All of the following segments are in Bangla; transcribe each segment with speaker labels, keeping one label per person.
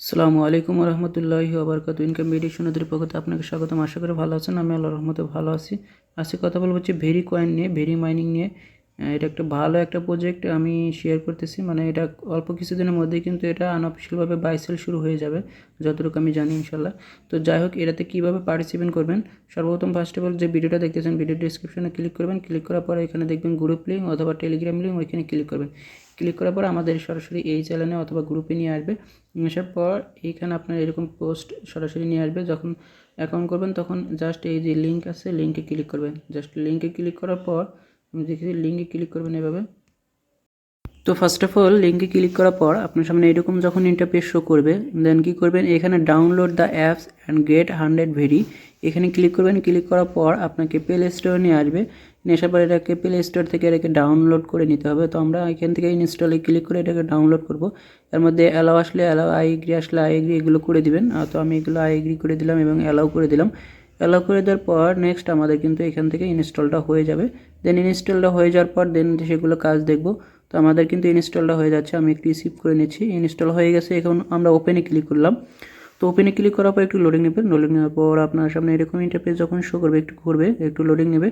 Speaker 1: আসসালামু আলাইকুম রহমতুল্লাহি আবরকাত ইনকাম মেডিশনের পক্ষ থেকে আপনাকে স্বাগতম। আশা করি ভালো আছেন আমি আল্লাহ রহমতে ভালো আছি। আজকে কথা বলব হচ্ছে ভেরি কয়েন নিয়ে, ভেরি মাইনিং নিয়ে। এটা একটা ভালো একটা প্রজেক্ট আমি শেয়ার করতেছি। মানে এটা অল্প কিছুদিনের মধ্যেই কিন্তু এটা আনঅফিসিয়ালভাবে বাইসেল শুরু হয়ে যাবে, যতটুকু আমি জানি ইনশাল্লাহ। তো যাই হোক, এটাতে কীভাবে পার্টিসিপেট করবেন? সর্বপ্রথম ফার্স্ট অফ অল যে ভিডিওটা দেখতেছেন ভিডিও ডিসক্রিপশনে ক্লিক করবেন। ক্লিক করার পরে এখানে দেখবেন গ্রুপ লিঙ্ক অথবা টেলিগ্রাম লিঙ্ক ওইখানে ক্লিক করবেন। ক্লিক করার পর আমাদের সরাসরি এই চ্যানেলে অথবা গ্রুপে নিয়ে আসবে। আসার পর এইখানে আপনার এরকম পোস্ট সরাসরি নিয়ে আসবে। যখন অ্যাকাউন্ট করবেন, তখন জাস্ট এই যে লিঙ্ক আছে লিঙ্কে ক্লিক করবেন। জাস্ট লিঙ্কে ক্লিক করার পর আমি দেখেছি লিঙ্কে ক্লিক করবেন এভাবে। তো ফার্স্ট অফ অল লিঙ্কে ক্লিক করার পর আপনার সামনে এরকম যখন ইন্টারপেজ শো করবে দেন কী করবেন? এখানে download the apps and get hundred very এখানে ক্লিক করবেন ক্লিক করার পর আপনাকে প্লে স্টোরে নিয়ে আসবে। আসার পর এটাকে প্লে স্টোর থেকে এটাকে ডাউনলোড করে নিতে হবে। তো আমরা এখান থেকে ইনস্টলে ক্লিক করে এটাকে ডাউনলোড করব। এর মধ্যে অ্যালাও আসলে অ্যালাও আই এগ্রি আসলে আই এগ্রি এগুলো করে দিবেন। তো আমি এগুলো আই এগ্রি করে দিলাম এবং অ্যালাউ করে দিলাম। অ্যালাউ করে দেওয়ার পর নেক্সট আমাদের কিন্তু এখান থেকে ইনস্টলটা হয়ে যাবে। দেন ইনস্টলটা হয়ে যাওয়ার পর দেন সেগুলো কাজ দেখব। তো আমাদের কিন্তু ইনস্টলটা হয়ে যাচ্ছে, আমি একটু রিসিভ করে নিচ্ছি। ইনস্টল হয়ে গেছে, এখন আমরা ওপেনে ক্লিক করলাম। তো ওপেনে ক্লিক করার পর একটু লোডিং নেবে লোডিং নেওয়ার পর আপনার সামনে এরকম ইন্টারফেস যখন শো করবে, একটু ঘুরবে, একটু লোডিং নেবে।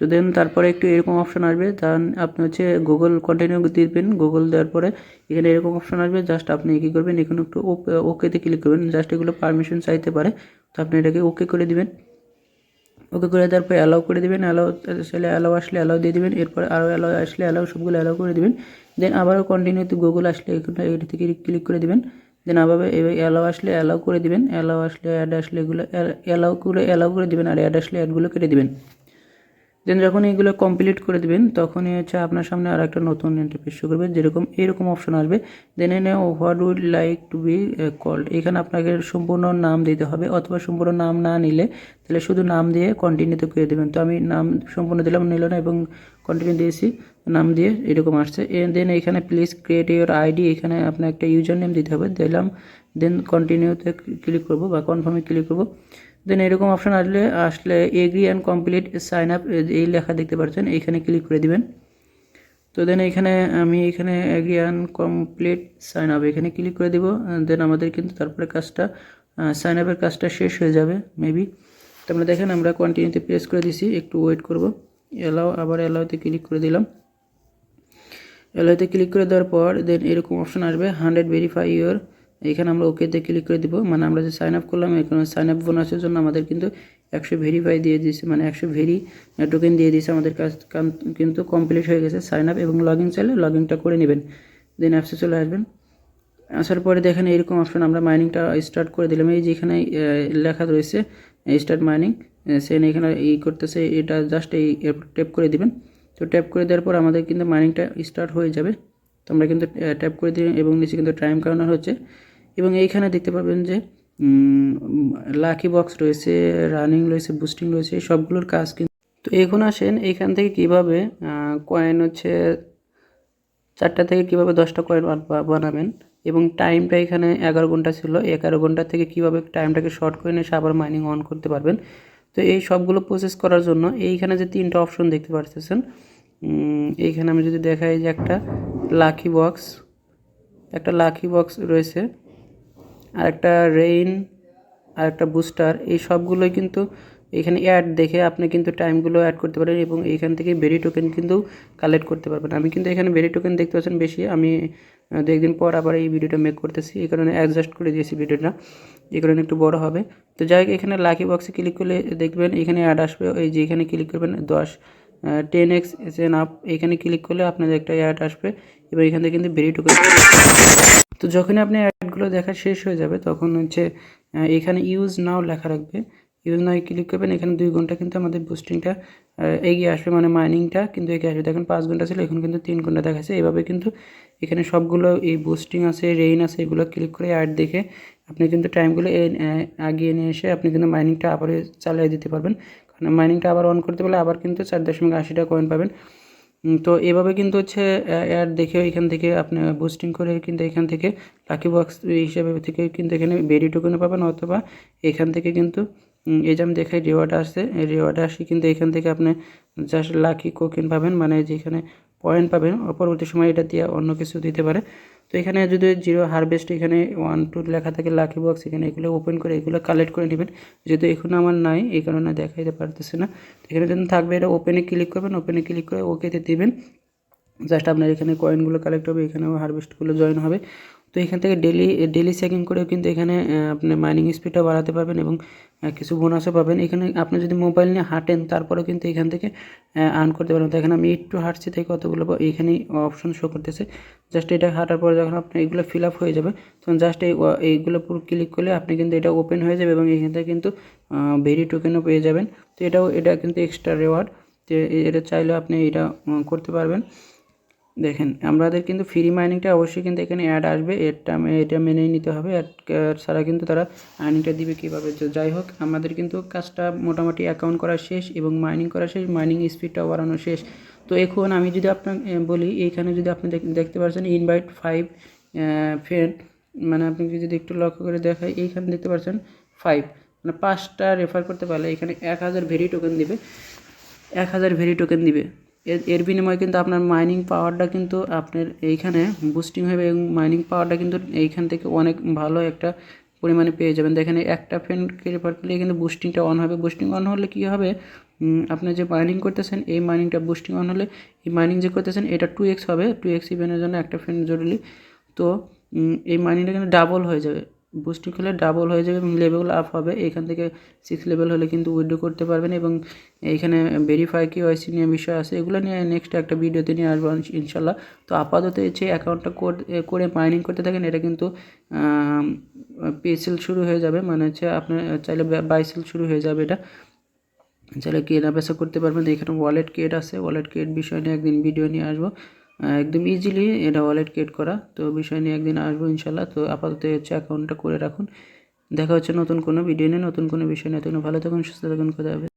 Speaker 1: তো দেন তারপরে একটু এরকম অপশন আসবে। তার আপনি হচ্ছে গুগল কন্টিনিউ দিবেন। গুগল দেওয়ার পরে এখানে এরকম অপশন আসবে। জাস্ট আপনি কী করবেন, এখানে একটু ওকেতে ক্লিক করবেন। জাস্ট এগুলো পারমিশন চাইতে পারে। তো আপনি এটাকে ওকে করে দিবেন। ওকে করে দেওয়ার পর অ্যালাউ করে দেবেন। অ্যালাউ সেলে অ্যালাউ আসলে অ্যালাউ দিয়ে দেবেন। এরপর আরও অ্যালাউ আসলে অ্যালাউ সবগুলো অ্যালাউ করে দেবেন। দেন আবারও কন্টিনিউতে গুগল আসলে এটা থেকে ক্লিক করে দেবেন। দেন আবার এবার অ্যালাউ আসলে অ্যালাউ করে দিবেন। অ্যালাউ আসলে অ্যাড আসলে এগুলো অ্যালাউ করে অ্যালাউ করে দিবেন। আর অ্যাড আসলে অ্যাডগুলো কেটে দিবেন। দেন যখন এইগুলো কমপ্লিট করে দিবেন, তখনই হচ্ছে আপনার সামনে আর একটা নতুন ইন্টারফেস শো করবে। যেরকম এরকম অপশন আসবে। দেন এনে what would like to be called এখানে আপনাকে সম্পূর্ণ নাম দিতে হবে। অথবা সম্পূর্ণ নাম না নিলে, তাহলে শুধু নাম দিয়ে কন্টিনিউতে করে দেবেন। তো আমি নাম সম্পূর্ণ দিলাম, নিল না এবং কন্টিনিউ দিয়েছি। নাম দিয়ে এরকম আসছে। দেন এখানে প্লিজ ক্রিয়েট ইউর আইডি এখানে আপনার একটা ইউজার নেম দিতে হবে। দিলাম। দেন কন্টিনিউতে ক্লিক করব বা কনফার্মে ক্লিক করব। দেন এরকম অপশন আসলে আসলে agree and complete sign up এই লেখা দেখতে পাচ্ছেন এইখানে ক্লিক করে দিবেন। তো দেন এখানে আমি এখানে agree and complete sign up এখানে ক্লিক করে দিব দেন আমাদের কিন্তু তারপরে কাজটা সাইন আপের কাজটা শেষ হয়ে যাবে মেবি তো আমরা দেখেন, আমরা কন্টিনিউতে প্রেস করে দিছি, একটু ওয়েট করব। এলাও আবার এলাওতে ক্লিক করে দিলাম। এলাওতে ক্লিক করে দেওয়ার পর দেন এরকম অপশন আসবে হান্ড্রেড ভেরিফাই ইউর এখানে আমরা ওকেতে ক্লিক করে দিব। মানে আমরা যে সাইন আপ করলাম, এখানে সাইন আপ বোনাসের জন্য আমাদের কিন্তু একশো ভেরিফাই দিয়ে দিয়েছে। মানে একশো ভেরি টোকেন দিয়ে দিয়েছে আমাদের কাজ কিন্তু কমপ্লিট হয়ে গেছে সাইন আপ এবং লগ ইন চাইলে লগ ইনটা করে নেবেন। দেন অ্যাপসে চলে আসবেন। আসার পরে দেখেন এরকম অপশন আমরা মাইনিংটা স্টার্ট করে দিলাম। এই যেখানে লেখা রয়েছে স্টার্ট মাইনিং সেন এখানে ই করতেছে, এটা জাস্ট এই ট্যাপ করে দিবেন। তো ট্যাপ করে দেওয়ার পর আমাদের কিন্তু মাইনিংটা স্টার্ট হয়ে যাবে। তো আমরা কিন্তু ট্যাপ করে দিই এবং নিচে কিন্তু টাইম কাউন্টার হচ্ছে। এবং এইখানে দেখতে পাবেন যে লাকি বক্স রয়েছে, রানিং রয়েছে, বুস্টিং রয়েছে সবগুলোর কাজ কিন্তু তো এখন আসেন এইখান থেকে কীভাবে কয়েন হচ্ছে চারটা থেকে কীভাবে দশটা কয়েন বানাবেন এবং টাইমটা এখানে এগারো ঘণ্টা ছিল এগারো ঘণ্টা থেকে কীভাবে টাইমটাকে শর্ট করে নিয়ে আবার মাইনিং অন করতে পারবেন। তো এই সবগুলো প্রসেস করার জন্য এইখানে যে তিনটা অপশন দেখতে পারতেছেন এইখানে আমি যদি দেখাই যে একটা লাকি বক্স, একটা লাকি বক্স রয়েছে আর একটা রেইন আর একটা বুস্টার এই সবগুলোই কিন্তু এখানে অ্যাড দেখে আপনি কিন্তু টাইমগুলো অ্যাড করতে পারেন এবং এইখান থেকে বেরি টোকেন কিন্তু কালেক্ট করতে পারবেন। আমি কিন্তু এখানে বেরি টোকেন দেখতে পাচ্ছেন বেশি। আমি দু একদিন পর আবার এই ভিডিওটা মেক করতেছি। এই কারণে অ্যাডজাস্ট করে দিয়েছি ভিডিওটা এই কারণে একটু বড় হবে। তো যাই হোক, এখানে লাকি বক্সে ক্লিক করলে দেখবেন এখানে অ্যাড আসবে। এই যে এখানে ক্লিক করবেন দশ ten X S N up এখানে ক্লিক করলে আপনাদের একটা অ্যাড আসবে এবং এখান থেকে কিন্তু বেরি টোকেন তো যখনই আপনি অ্যাডগুলো দেখা শেষ হয়ে যাবে, তখন হচ্ছে এখানে ইউজ নাও লেখা রাখবে। ইউজ নাও ক্লিক করবেন, এখানে দুই ঘণ্টা কিন্তু আমাদের বুস্টিংটা এগিয়ে আসবে মানে মাইনিংটা কিন্তু এগিয়ে আসবে। দেখেন পাঁচ ঘণ্টা ছিল, এখন কিন্তু তিন ঘণ্টা দেখাচ্ছে। এভাবে কিন্তু এখানে সবগুলো এই বুস্টিং আছে রেইন আছে, এগুলো ক্লিক করে অ্যাড দেখে আপনি কিন্তু টাইমগুলো আগিয়ে নিয়ে এসে আপনি কিন্তু মাইনিংটা আবার চালিয়ে দিতে পারবেন। কারণ মাইনিংটা আবার অন করতে পারলে আবার কিন্তু চার দশমিক আশিটা কয়েন পাবেন। তো এভাবে কিন্তু হচ্ছে অ্যাড দেখে এখান থেকে আপনি বুস্টিং করে কিন্তু এখান থেকে লাকি বক্স হিসেবে থেকে কিন্তু এখানে বেরি টোকেনও পাবেন অথবা এখান থেকে কিন্তু এই যে আমি দেখাই রিওয়ার্ড আসছে রিওয়ার্ড আসে কিন্তু এখান থেকে আপনি জাস্ট লাকি কোকিন পাবেন মানে যেখানে পয়েন্ট পাবেন পরবর্তী সময় এটা দিয়ে অন্য কিছু দিতে পারে। তো এখানে যদি জিরো হারভেস্ট এখানে ওয়ান টু লেখা থাকে লাকি বক্স এখানে এগুলো ওপেন করে এগুলো কালেক্ট করে নেবেন। যেহেতু এখন আমার নাই, এই কারণে দেখাইতে পারতেছে না। এখানে যখন থাকবে, এটা ওপেনে ক্লিক করবেন ওপেনে ক্লিক করে ওকেতে দেবেন। জাস্ট আপনার এখানে কয়েনগুলো কালেক্ট হবে, এখানেও হারভেস্টগুলো জয়েন হবে। তো এখান থেকে ডেলি ডেলি চেকিং করেও কিন্তু এখানে আপনি মাইনিং স্পিডটা বাড়াতে পারবেন এবং কিছু বোনাসও পাবেন। এখানে আপনি যদি মোবাইল নিয়ে হাঁটেন, তারপরেও কিন্তু এখান থেকে আর্ন করতে পারবেন। তো এখানে আমি একটু হাঁটছি থেকে কতগুলো এইখানেই অপশন শো করতেছে। জাস্ট এটা হাঁটার পরে যখন আপনি এগুলো ফিল আপ হয়ে যাবে তখন জাস্ট এই, এইগুলো পুরো ক্লিক করলে আপনি কিন্তু এটা ওপেন হয়ে যাবে এবং এখান থেকে কিন্তু ভেরি টোকেনও পেয়ে যাবেন। তো এটাও, এটা কিন্তু এক্সট্রা রেওয়ার্ড তো এটা চাইলেও আপনি এটা করতে পারবেন। দেখেন, আমাদের কিন্তু ফ্রি মাইনিংটা অবশ্যই কিন্তু এখানে অ্যাড আসবে। এটা এটা মেনেই নিতে হবে। অ্যাড ছাড়া কিন্তু তারা আর্নিংটা দিবে কীভাবে? যাই হোক, আমাদের কিন্তু কাজটা মোটামুটি অ্যাকাউন্ট করা শেষ এবং মাইনিং করা শেষ মাইনিং স্পিডটাও বাড়ানো শেষ। তো এখন আমি যদি আপনাকে বলি এইখানে যদি আপনি দেখতে পাচ্ছেন ইনভাইট ফাইভ ফ্রেন্ড মানে আপনি যদি একটু লক্ষ্য করে দেখায় এইখানে দেখতে পাচ্ছেন ফাইভ মানে পাঁচটা রেফার করতে পারলে এখানে এক হাজার ভেরি টোকেন দিবে। এক হাজার ভেরি টোকেন দিবে। এর বিনিময়ে কিন্তু আপনার মাইনিং পাওয়ারটা কিন্তু আপনার এইখানে বুস্টিং হবে এবং মাইনিং পাওয়ারটা কিন্তু এইখান থেকে অনেক ভালো একটা পরিমাণে পেয়ে যাবেন। দেখেন একটা ফ্রেন্ডকে রেফার করলে কিন্তু বুস্টিংটা অন হবে। বুস্টিং অন হলে কী হবে? আপনি যে মাইনিং করতেছেন, এই মাইনিংটা বুস্টিং অন হলে এই মাইনিং যে করতেছেন, এটা টু এক্স হবে। টু এক্স ইভেনের জন্য একটা ফ্যান জরুরি। তো এই মাইনিংটা কিন্তু ডাবল হয়ে যাবে। বুস্টিং হলে ডাবল হয়ে যাবে এবং লেভেল আপ হবে। এখান থেকে সিক্স লেভেল হলে কিন্তু উইড্রো করতে পারবেন এবং এইখানে ভেরিফাই কেওয়াইসি নিয়ে বিষয় আছে, এগুলো নিয়ে নেক্সট একটা ভিডিওতে নিয়ে আসব ইনশ- ইনশাল্লাহ। তো আপাতত যে অ্যাকাউন্টটা করে মাইনিং করতে থাকেন, এটা কিন্তু পেসেল শুরু হয়ে যাবে। মানে হচ্ছে আপনার চাইলে বাইসেল শুরু হয়ে যাবে এটা। চাইলে কেনা বেচা করতে পারবেন। এখানে ওয়ালেট কেট আছে। ওয়ালেট কেট বিষয় নিয়ে একদিন ভিডিও নিয়ে আসব। একদম ইজিলি এটা ওয়ালেট ক্রিয়েট করা। তো বিষয় নিয়ে একদিন আসব ইনশাল্লাহ তো আপাতত হচ্ছে অ্যাকাউন্টটা করে রাখুন। দেখা হচ্ছে নতুন কোনো ভিডিও নিয়ে। নতুন কোনো বিষয় নিয়ে। তখন ভালো থাকুন, সুস্থ থাকুন। কথা হবে